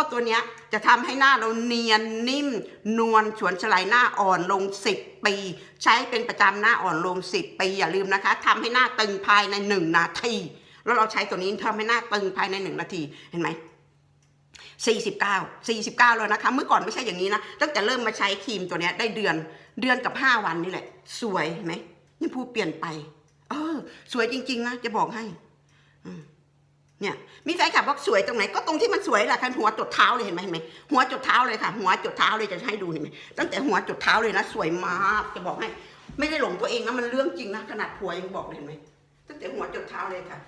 ก็ตัวเนี้ยจะทำให้หน้าเราเนียนนิ่ม นวลสวนสลายหน้าอ่อนลง 10 ปี ใช้เป็นประจำหน้าอ่อนลง 10 ปี อย่าลืมนะคะทำให้หน้าตึงภายใน 1 นาที แล้วเราใช้ตัวนี้ทำให้หน้าตึงภายใน 1 นาทีเห็นไหม49 49 แล้วนะคะ เมื่อก่อนไม่ใช่อย่างนี้นะ ตั้งแต่เริ่มมาใช้ครีมตัวนี้ได้เดือน เดือนกับ 5 วันนี่แหละ สวยไหมนี่ผู้เปลี่ยนไป เออ สวยจริง ๆ นะ จะบอกให้ อืม เนี่ยมีแฟนคลับบอกสวยตรงไหนก็ตรงที่มันสวยแหละค่ะหัวจดเท้าเลยเห็นไหมเห็นไหมหัวจดเท้าเลยค่ะ หัวจดเท้าเลยจะให้ดูเห็นไหมตั้งแต่หัวจดเท้าเลยนะสวยมากจะบอกให้ ไม่ได้หลงตัวเองนะมันเรื่องจริงนะขนาดผัวยังบอกเลยเห็นไหมตั้งแต่หัวจดเท้าเลยค่ะ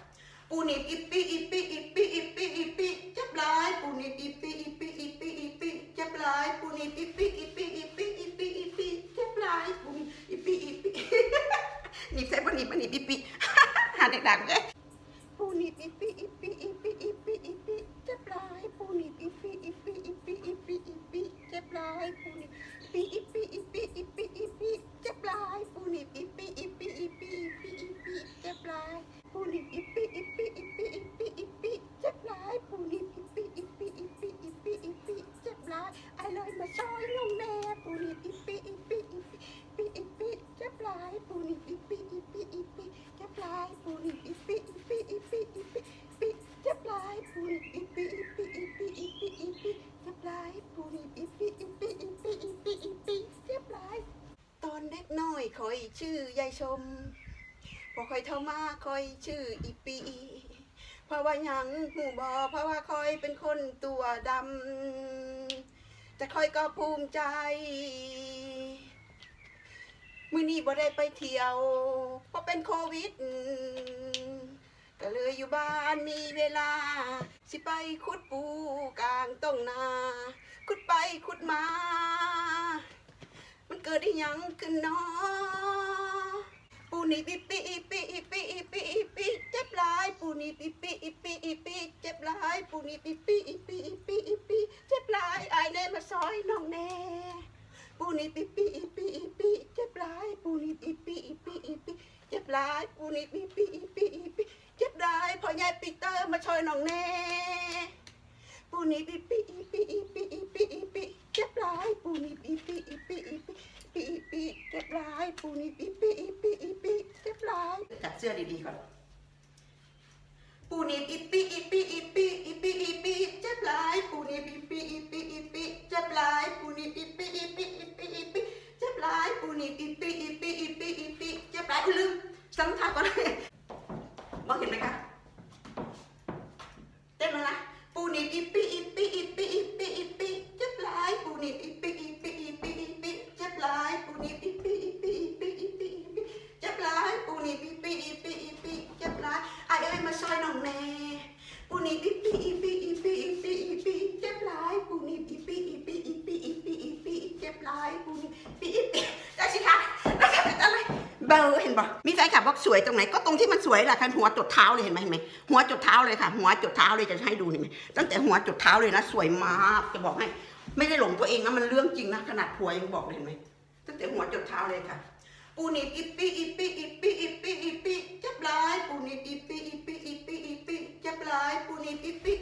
ปูนิบอิปปี้อิปปี้อิปปี้อิปปี้อิปปี้จับลายปูนิบอิปปี้อิปปี้อิปปี้อิปปี้จับลายปูนิบอิปปี้อิปปี้อิปปี้อิปปี้อิปปี้จับลายปูนิบอิปปี้อิปปี้นีบใส่ปูนิบปูนิบอิปปี้หาเด็กดังเลยปูนิบอิปปี้อิปปี้อิปปี้อิปปี้อิปปี้จับลายปูนิบอิปปี้อิปปี้อิปปี้อิปปี้อิปปี้จับลายปูนิบอิปปี้อิปปี้อิปปี้อิปปี้จับลายปูนิบอิปปี้อิปปี้อิปปี้อิปปี้อิปปี้จับลาย ปูนิบอิปปี้อิปปี้อิปปี้อิปปี้อิปปี้เจ็บหลายปูนิบอิปปี้อิปปี้อิปปี้อิปปี้อิปปี้เจ็บหลายไอ้เลยมาซอยลงแน่ปูนิบอิปปี้อิปปี้อิปปี้อิปปี้เจ็บหลายปูนิบอิปปี้อิปปี้อิปปี้เจ็บหลายปูนิบอิปปี้อิปปี้อิปปี้อิปปี้ปีเจ็บหลายปูนิบอิปปี้อิปปี้อิปปี้อิปปี้อิปปี้เจ็บหลายปูนิบอิปปี้อิปปี้อิปปี้อิปปี้อิปปี้เจ็บหลาย ตอ น้อยคอยชื่อยายชมพอคอยเท่ามาคอยชื่ออีปีเพราะว่าหยังหูบอเพราะว่าคอยเป็นคนตัวดำแต่คอยก็ภูมิใจ มือนี้บ่ได้ไปเที่ยว เพราะเป็นโควิด ก็เลยอยู่บ้านมีเวลา สิไปขุดปูกลางต้งนาขุดไปขุดมา កើតយ៉ាងគណោពូនីពីពីពីពីពីពីចាប់ឡាយពូនីពីពីពីពីចាប់ឡាយពូនីពីពីពីពីពីចាប់ឡាយអាយណែមកសយនងណែពូនីពីពីពីពីចាប់ឡាយពូនីពីពីពីពីចាប់ឡាយពូនីពីពីពីពីចាប់ឡាយផញ៉ៃពីតើមកឆយនងណែពូនីពីពីពី เจ็บร้ายปูนี่ปีปีปีปีเรียบร้อยจัดเสื้อดีๆก่อนปูนี่ปีปีปีปีปีปีปีเจ็บหลายปูนี่ปีปีปีปีเจ็บหลายปูนี่ปีปีปีปีปีเจ็บหลายปูนี่ปีปีปีปีปีเจ็บหลายลืมสังท่าก่อนเลยมองเห็นไหมคะ เบอเห็นป่ะมีแฟนคลับบอกสวยตรงไหนก็ตรงที่มันสวยแหละค่ะหัวจดเท้าเลยเห็นไหมเห็นไหมหัวจดเท้าเลยค่ะ หัวจดเท้าเลยจะให้ดูเห็นไหมตั้งแต่หัวจดเท้าเลยนะสวยมากจะบอกให้ ไม่ได้หลงตัวเองนะมันเรื่องจริงนะขนาดผัวยังบอกเลยเห็นไหมตั้งแต่หัวจดเท้าเลยค่ะ ปูนิบอิปปี้อิปปี้อิปปี้อิปปี้อิปปี้เจ็บร้ายปูนิบอิปปี้อิปปี้อิปปี้อิปปี้เจ็บร้ายปูนิบอิปปี้อิปปี้